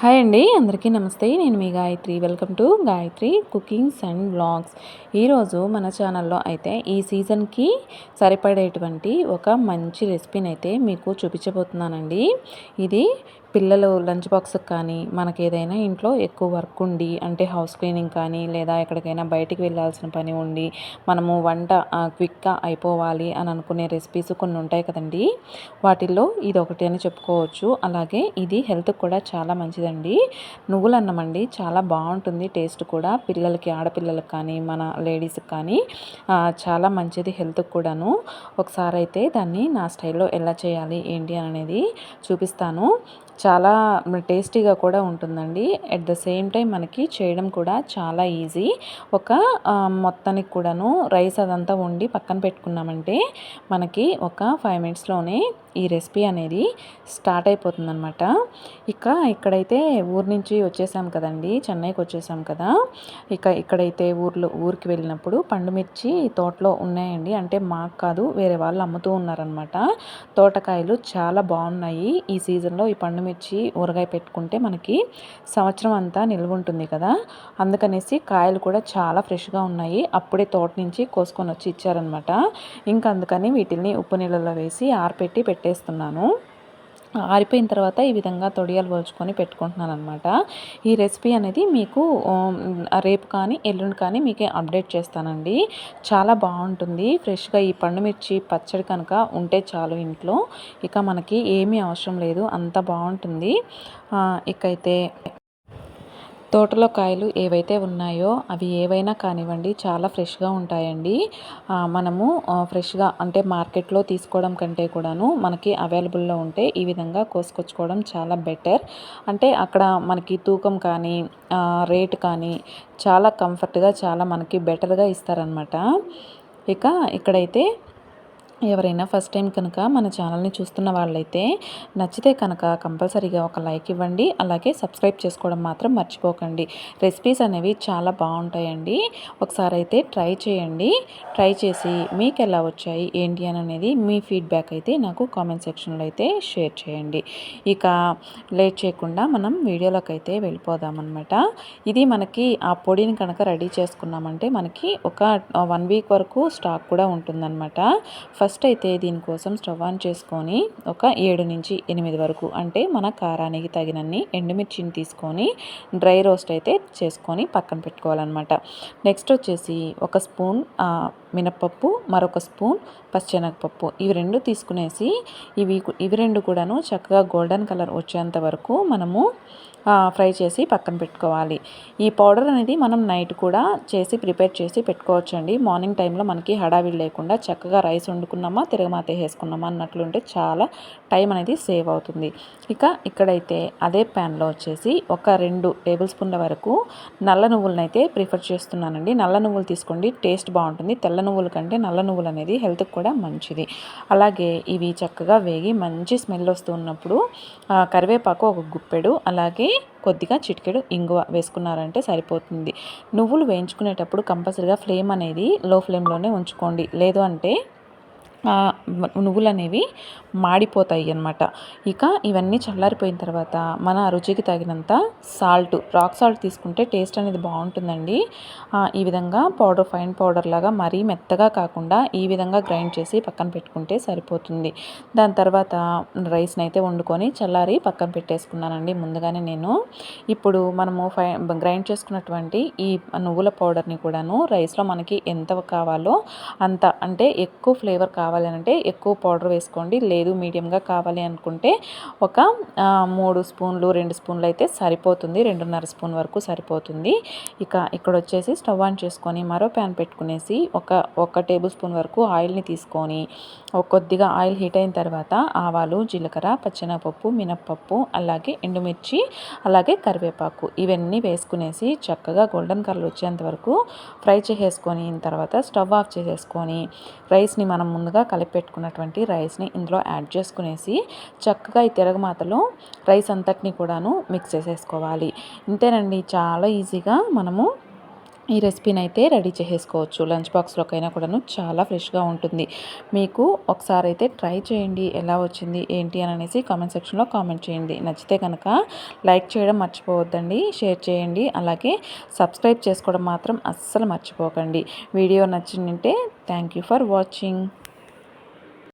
Hi అండి అందరికీ నమస్తే. నేను మీ Gayatri. Welcome to Gayatri cookings and blogs ఈరోజు మన ఛానల్లో అయితే ఈ సీజన్కి సరిపడేటువంటి ఒక మంచి రెసిపీని అయితే మీకు చూపించబోతున్నానండి. ఇది పిల్లలు లంచ్ బాక్స్కి కానీ మనకి ఏదైనా ఇంట్లో ఎక్కువ వర్క్ ఉండి అంటే హౌస్ క్లీనింగ్ కానీ లేదా ఎక్కడికైనా బయటికి వెళ్ళాల్సిన పని ఉండి మనము వంట క్విక్గా అయిపోవాలి అని అనుకునే రెసిపీస్ కొన్ని ఉంటాయి కదండి. వాటిల్లో ఇది ఒకటి అని చెప్పుకోవచ్చు. అలాగే ఇది హెల్త్కి కూడా చాలా మంచిదండి. నువ్వులు అన్నమండి చాలా బాగుంటుంది టేస్ట్ కూడా. పిల్లలకి ఆడపిల్లలకి కానీ మన లేడీస్కి కానీ చాలా మంచిది హెల్త్కి కూడాను. ఒకసారి అయితే దాన్ని నా స్టైల్లో ఎలా చేయాలి ఏంటి అనేది చూపిస్తాను. చాలా టేస్టీగా కూడా ఉంటుందండి. అట్ ద సేమ్ టైం మనకి చేయడం కూడా చాలా ఈజీ ఒక మొత్తానికి కూడాను రైస్ అదంతా వండి పక్కన పెట్టుకున్నామంటే మనకి ఒక ఫైవ్ మినిట్స్లోనే ఈ రెసిపీ అనేది స్టార్ట్ అయిపోతుంది అనమాట ఇక ఇక్కడైతే ఊరు నుంచి వచ్చేసాం కదండి చెన్నైకి వచ్చేసాం కదా. ఇక ఇక్కడైతే ఊర్లో ఊరికి వెళ్ళినప్పుడు పండుమిర్చి తోటలో ఉన్నాయండి. అంటే మాకు కాదు వేరే వాళ్ళు అమ్ముతూ ఉన్నారనమాట తోటకాయలు చాలా బాగున్నాయి ఈ సీజన్లో ఈ పండు మిర్చి ఊరగాయ పెట్టుకుంటే మనకి సంవత్సరం అంతా నిల్వ ఉంటుంది కదా. అందుకనేసి కాయలు కూడా చాలా ఫ్రెష్గా ఉన్నాయి. అప్పుడే తోట నుంచి కోసుకొని వచ్చి ఇచ్చారనమాట ఇంకా అందుకని వీటిని ఉప్పు నీళ్ళలో వేసి ఆరపెట్టి పెట్టేస్తున్నాను. ఆరిపోయిన తర్వాత ఈ విధంగా తొడియాలు పోల్చుకొని పెట్టుకుంటున్నాను అనమాట ఈ రెసిపీ అనేది మీకు రేపు కానీ ఎల్లుండి కానీ మీకు అప్డేట్ చేస్తానండి. చాలా బాగుంటుంది. ఫ్రెష్గా ఈ పండు మిర్చి పచ్చడి కనుక ఉంటే చాలు ఇంట్లో. ఇక మనకి ఏమీ అవసరం లేదు. అంత బాగుంటుంది. ఇకైతే తోటలో కాయలు ఏవైతే ఉన్నాయో అవి ఏవైనా కానివ్వండి చాలా ఫ్రెష్గా ఉంటాయండి. మనము ఫ్రెష్గా అంటే మార్కెట్లో తీసుకోవడం కంటే కూడాను మనకి అవైలబుల్లో ఉంటే ఈ విధంగా కోసుకొచ్చుకోవడం చాలా బెటర్. అంటే అక్కడ మనకి తూకం కానీ రేట్ కానీ చాలా కంఫర్ట్గా చాలా మనకి బెటర్గా ఇస్తారనమాట ఇక ఇక్కడైతే ఎవరైనా ఫస్ట్ టైం కనుక మన ఛానల్ని చూస్తున్న వాళ్ళైతే నచ్చితే కనుక కంపల్సరీగా ఒక లైక్ ఇవ్వండి. అలాగే సబ్స్క్రైబ్ చేసుకోవడం మాత్రం మర్చిపోకండి. రెసిపీస్ అనేవి చాలా బాగుంటాయండి. ఒకసారి అయితే ట్రై చేయండి. ట్రై చేసి మీకు ఎలా వచ్చాయి ఏంటి అని అనేది మీ ఫీడ్బ్యాక్ అయితే నాకు కామెంట్ సెక్షన్లో అయితే షేర్ చేయండి. ఇక లేట్ చేయకుండా మనం వీడియోలోకి అయితే వెళ్ళిపోదామన్నమాట. ఇది మనకి ఆ పొడిని కనుక రెడీ చేసుకున్నామంటే మనకి ఒక వన్ వీక్ వరకు స్టాక్ కూడా ఉంటుందన్నమాట. ఫస్ట్ ఫస్ట్ అయితే దీనికోసం స్టవ్ ఆన్ చేసుకొని ఒక ఏడు నుంచి ఎనిమిది వరకు అంటే మన కారానికి తగినన్ని ఎండుమిర్చిని తీసుకొని డ్రై రోస్ట్ అయితే చేసుకొని పక్కన పెట్టుకోవాలన్నమాట. నెక్స్ట్ వచ్చేసి ఒక స్పూన్ మినప్పప్పు మరొక స్పూన్ పచ్చెనగపప్పు ఇవి రెండు తీసుకునేసి ఇవి ఇవి రెండు కూడాను చక్కగా గోల్డెన్ కలర్ వచ్చేంత వరకు మనము ఫ్రై చేసి పక్కన పెట్టుకోవాలి. ఈ పౌడర్ అనేది మనం నైట్ కూడా చేసి ప్రిపేర్ చేసి పెట్టుకోవచ్చండి. మార్నింగ్ టైంలో మనకి హడావిడి లేకుండా చక్కగా రైస్ వండుకున్నామా తిరగమాత వేసుకున్నామా అన్నట్లుంటే చాలా టైం అనేది సేవ్ అవుతుంది. ఇక ఇక్కడైతే అదే ప్యాన్లో వచ్చేసి ఒక రెండు టేబుల్ స్పూన్ల వరకు నల్ల నువ్వులను అయితే ప్రిఫర్ చేస్తున్నానండి. నల్ల నువ్వులు తీసుకోండి టేస్ట్ బాగుంటుంది. తెల్ల నువ్వుల కంటే నల్ల నువ్వులు అనేది హెల్త్కి కూడా మంచిది. అలాగే ఇవి చక్కగా వేగి మంచి స్మెల్ వస్తున్నప్పుడు కరివేపాకు ఒక గుప్పెడు అలాగే కొద్దిగా చిటికెడు ఇంగువ వేసుకున్నారంటే సరిపోతుంది. నువ్వులు వేయించుకునేటప్పుడు కంపల్సరిగా ఫ్లేమ్ అనేది లో ఫ్లేమ్లోనే ఉంచుకోండి. లేదు అంటే నువ్వులు అనేవి మాడిపోతాయి అన్నమాట. ఇక ఇవన్నీ చల్లారిపోయిన తర్వాత మన రుచికి తగినంత సాల్ట్ రాక్ సాల్ట్ తీసుకుంటే టేస్ట్ అనేది బాగుంటుందండి. ఈ విధంగా పౌడర్ ఫైన్ పౌడర్ లాగా మరీ మెత్తగా కాకుండా ఈ విధంగా గ్రైండ్ చేసి పక్కన పెట్టుకుంటే సరిపోతుంది. దాని తర్వాత రైస్ని అయితే వండుకొని చల్లారి పక్కన పెట్టేసుకున్నానండి. ముందుగానే నేను ఇప్పుడు మనము ఫై గ్రైండ్ చేసుకున్నటువంటి ఈ నువ్వుల పౌడర్ని కూడాను రైస్లో మనకి ఎంత కావాలో అంత అంటే ఎక్కువ ఫ్లేవర్ కావాలి అంటే ఎక్కువ పౌడర్ వేసుకోండి. లేదు మీడియంగా కావాలి అనుకుంటే ఒక మూడు స్పూన్లు రెండు స్పూన్లు అయితే సరిపోతుంది. రెండున్నర స్పూన్ వరకు సరిపోతుంది. ఇక ఇక్కడ వచ్చేసి స్టవ్ ఆన్ చేసుకొని మరో ప్యాన్ పెట్టుకునేసి ఒక ఒక టేబుల్ స్పూన్ వరకు ఆయిల్ని తీసుకొని కొద్దిగా ఆయిల్ హీట్ అయిన తర్వాత ఆవాలు జీలకర్ర పచ్చెనపప్పు మినప్పప్పు అలాగే ఎండుమిర్చి అలాగే కరివేపాకు ఇవన్నీ వేసుకునేసి చక్కగా గోల్డెన్ కలర్ వచ్చేంత వరకు ఫ్రై చేసేసుకొని తర్వాత స్టవ్ ఆఫ్ చేసేసుకొని రైస్ని మనం ముందుగా కలిపి కలిపెట్టుకున్నటువంటి రైస్ని ఇందులో యాడ్ చేసుకునేసి చక్కగా ఈ తిరగమాతలో రైస్ అంతటిని కూడాను మిక్స్ చేసేసుకోవాలి. ఇంతేనండి చాలా ఈజీగా మనము ఈ రెసిపీని అయితే రెడీ చేసేసుకోవచ్చు. లంచ్ బాక్స్లోకైనా కూడాను చాలా ఫ్రెష్గా ఉంటుంది. మీకు ఒకసారి అయితే ట్రై చేయండి ఎలా వచ్చింది ఏంటి అని అనేసి కామెంట్ సెక్షన్లో కామెంట్ చేయండి. నచ్చితే కనుక లైక్ చేయడం మర్చిపోవద్దండి షేర్ చేయండి. అలాగే సబ్స్క్రైబ్ చేసుకోవడం మాత్రం అస్సలు మర్చిపోకండి. వీడియో నచ్చిందంటే థ్యాంక్ యూ ఫర్ వాచింగ్.